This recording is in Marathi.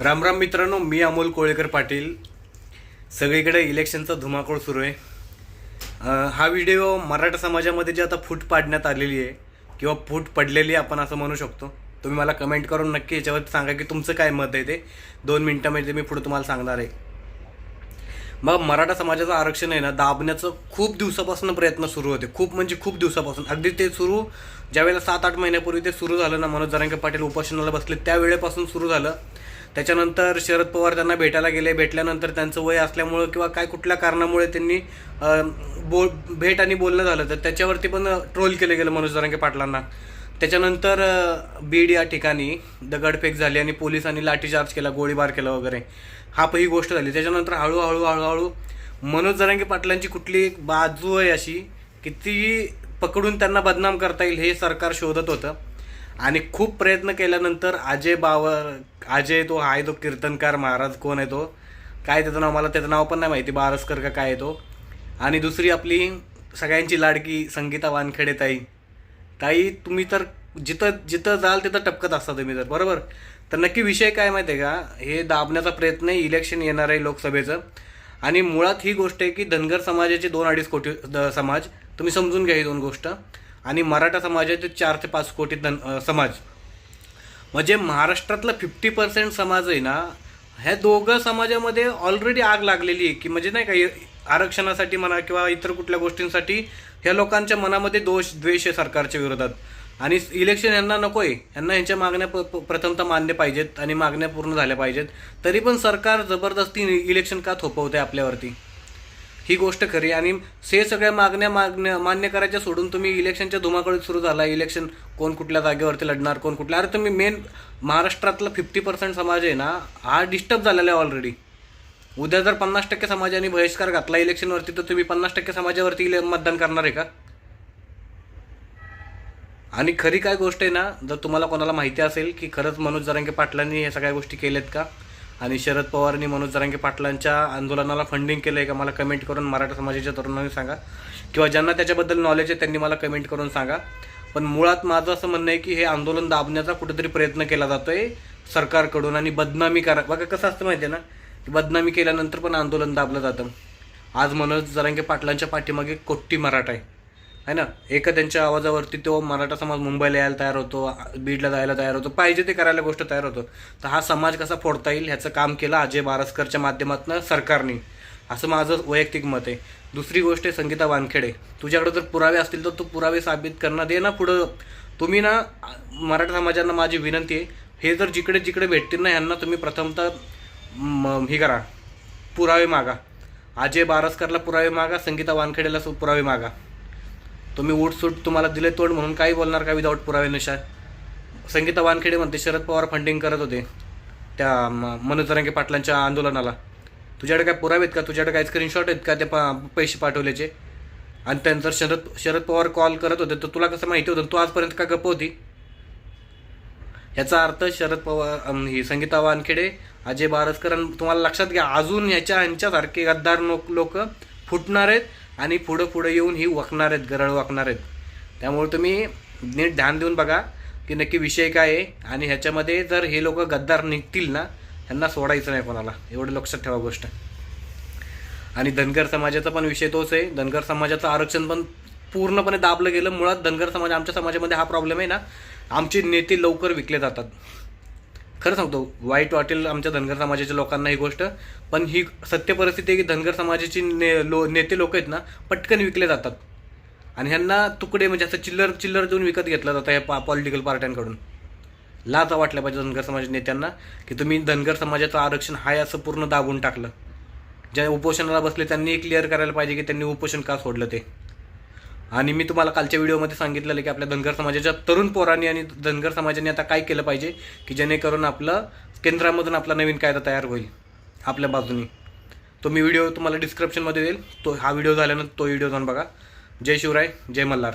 रामराम मित्रांनो मी अमोल कोळेकर पाटील. सगळीकडे इलेक्शनचा धुमाकूळ सुरू आहे. हा व्हिडिओ मराठा समाजामध्ये जे आता फूट पाडण्यात आलेली आहे किंवा फूट पडलेली आहे आपण असं म्हणू शकतो. तुम्ही मला कमेंट करून नक्की याच्यावर सांगा की तुमचं काय मत आहे ते. दोन मिनटामध्ये मी पुढे तुम्हाला सांगणार आहे. मग मराठा समाजाचं आरक्षण आहे ना दाबण्याचं खूप दिवसापासून प्रयत्न सुरू होते. खूप म्हणजे खूप दिवसापासून. अगदी ते सुरू ज्यावेळेला सात आठ महिन्यापूर्वी ते सुरू झालं ना मनोज जरांगे पाटील उपोषणाला बसले त्यावेळेपासून सुरू झालं. त्याच्यानंतर शरद पवार त्यांना भेटायला गेले. भेटल्यानंतर त्यांचं वय असल्यामुळं किंवा काय कुठल्या कारणामुळे त्यांनी बो भेट आणि बोलणं झालं तर त्याच्यावरती पण ट्रोल केलं गेलं मनोज जरांगे पाटलांना. त्याच्यानंतर बीड या ठिकाणी दगडफेक झाली आणि पोलिसांनी लाठीचार्ज केला गोळीबार केला वगैरे. हा पण ही गोष्ट झाली. त्याच्यानंतर हळूहळू हळूहळू मनोज जरांगे पाटलांची कुठली एक बाजू आहे अशी की ती पकडून त्यांना बदनाम करता येईल हे सरकार शोधत होतं. आणि खूप प्रयत्न केल्यानंतर अजय बावर अजय तो आहे तो कीर्तनकार महाराज कोण आहे तो? काय त्याचं नाव? मला त्याचं नाव पण नाही माहिती. बारसकर का काय आहे तो? आणि दुसरी आपली सगळ्यांची लाडकी संगीता वानखेडे ताई. ताई तुम्ही तर जिथं जिथं जाल तिथं टपकत असता तुम्ही तर बरोबर? तर नक्की विषय काय माहिती आहे का? हे दाबण्याचा प्रयत्न आहे इलेक्शन येणार आहे लोकसभेचं. आणि मुळात ही गोष्ट आहे की धनगर समाजाचे दोन अडीच कोटी द- समाज तुम्ही समजून घ्या ही दोन गोष्ट. आणि मराठा समाजाचे चार ते पाच कोटी धन समाज. म्हणजे महाराष्ट्रातला फिफ्टी पर्सेंट समाज आहे ना ह्या दोघं समाजामध्ये ऑलरेडी आग लागलेली आहे की म्हणजे नाही का आरक्षणासाठी म्हणा किंवा इतर कुठल्या गोष्टींसाठी ह्या लोकांच्या मनामध्ये दोष द्वेष आहे सरकारच्या विरोधात. आणि इलेक्शन यांना नको आहे यांना यांच्या मागण्या प- प- प्रथमतः मान्य पाहिजेत आणि मागण्या पूर्ण झाल्या पाहिजेत. तरी पण सरकार जबरदस्ती इलेक्शन का थोपवते आपल्यावरती? ही गोष्ट खरी आणि हे सगळ्या मागण्या मागण्या मान्य करायच्या सोडून तुम्ही इलेक्शनच्या धुमाकडे सुरू झाला. इलेक्शन कोण कुठल्या जागेवरती लढणार कोण कुठल्या? अरे तुम्ही मेन महाराष्ट्रातला फिफ्टी पर्सेंट समाज आहे ना हा डिस्टर्ब झालेला आहे ऑलरेडी उद्या जर पन्नास टक्के समाजाने बहिष्कार घातला इलेक्शनवरती तर तुम्ही पन्नास टक्के समाजावरती मतदान करणार आहे का? आणि खरी काय गोष्ट आहे ना जर तुम्हाला कोणाला माहिती असेल की खरंच मनोज जरांगे पाटलांनी या सगळ्या गोष्टी केल्यात का आणि शरद पवारांनी मनोज जरांगे पाटलांच्या आंदोलनाला फंडिंग केलं आहे का मला कमेंट करून मराठा समाजाच्या तरुणांनी सांगा. किंवा ज्यांना त्याच्याबद्दल नॉलेज आहे त्यांनी मला कमेंट करून सांगा. पण मुळात माझं असं म्हणणं आहे की हे आंदोलन दाबण्याचा कुठेतरी प्रयत्न केला जातो आहे सरकारकडून आणि बदनामी करा बघा कसं असतं माहिती आहे ना? की बदनामी केल्यानंतर पण आंदोलन दाबलं जातं. आज मनोज जरांगे पाटलांच्या पाठीमागे कोट्टी मराठा आहे. है ना? एका त्यांच्या आवाजावरती तो मराठा समाज मुंबईला यायला तयार होतो बीडला जायला तयार होतो पाहिजे ते करायला गोष्ट तयार होतो. तर हा समाज कसा फोडता येईल ह्याचं काम केलं अजय बारसकरच्या माध्यमातून सरकारने. असं माझं वैयक्तिक मत आहे. दुसरी गोष्ट आहे संगीता वानखेडे. तुझ्याकडे जर पुरावे असतील तर तू पुरावे साबित करणं दे ना पुढं. तुम्ही ना मराठा समाजांना माझी विनंती आहे हे जर जिकडे जिकडे भेटतील ना ह्यांना तुम्ही प्रथमतः हे करा. पुरावे मागा. अजय बारसकरला पुरावे मागा संगीता वानखेडेला सु- पुरावे मागा. तुम्ही उठसूट तुम्हाला दिले तोड म्हणून काही बोलणार का विदाऊट पुराव्यानुसार संगीता वानखेडे म्हणते शरद पवार फंडिंग करत होते त्या म- मनोज पाटलांच्या आंदोलनाला. तुझ्याकडे काय पुरावे आहेत का? तुझ्याकडे काय स्क्रीनशॉट आहेत का ते पा पैसे पाठवल्याचे? आणि त्यानंतर शरद शरद पवार कॉल करत होते तर तुला कसं माहिती होतं? तू आजपर्यंत का गप्प होती? ह्याचा अर्थ शरद पवार ही संगीता वानखेडे अजय बारसकर आणि तुम्हाला लक्षात घ्या अजून ह्याच्या ह्यांच्यासारखे गद्दार लोक लोक फुटणार आहेत. आणि पुढं पुढं येऊन ही वाकणार आहेत गरळ वाकणार आहेत. त्यामुळे तुम्ही नीट ध्यान देऊन बघा की नक्की विषय काय आहे. आणि ह्याच्यामध्ये जर हे लोक गद्दार निघतील ना त्यांना सोडायचं नाही कोणाला. एवढं लक्षात ठेवा गोष्ट. आणि धनगर समाजाचा पण विषय तोच आहे. धनगर समाजाचं आरक्षण पण पूर्णपणे दाबलं गेलं. मुळात धनगर समाज आमच्या समाजामध्ये हा प्रॉब्लेम आहे ना. आमचे नेते लवकर विकले जातात. खरं सांगतो वाईट वाटेल आमच्या धनगर समाजाच्या लोकांना ही गोष्ट पण ही सत्य परिस्थिती आहे की धनगर समाजाची ने लो नेते लोक आहेत ना पटकन विकले जातात. आणि ह्यांना तुकडे म्हणजे असं चिल्लर चिल्लर देऊन विकत घेतलं जातं या पा पॉलिटिकल पार्ट्यांकडून लाच वाटल्या पाहिजे धनगर समाज नेत्यांना की तुम्ही धनगर समाजाचं आरक्षण हाय असं पूर्ण दाबून टाकलं. ज्या उपोषणाला बसले त्यांनी क्लिअर करायला पाहिजे की त्यांनी उपोषण का सोडलं ते. आणि मी तुम्हाला कालच्या व्हिडिओमध्ये सांगितलेलं की आपल्या धनगर समाजाच्या तरुण पोरांनी आणि धनगर समाजाने आता काय केलं पाहिजे की जेणेकरून आपलं केंद्रामधून आपला नवीन कायदा तयार होईल आपल्या बाजूनी. तो मी व्हिडिओ तुम्हाला डिस्क्रिप्शनमध्ये देईल. तो हा व्हिडिओ झाल्यानंतर तो व्हिडिओ जाऊन बघा. जय शिवराय जय मल्हार.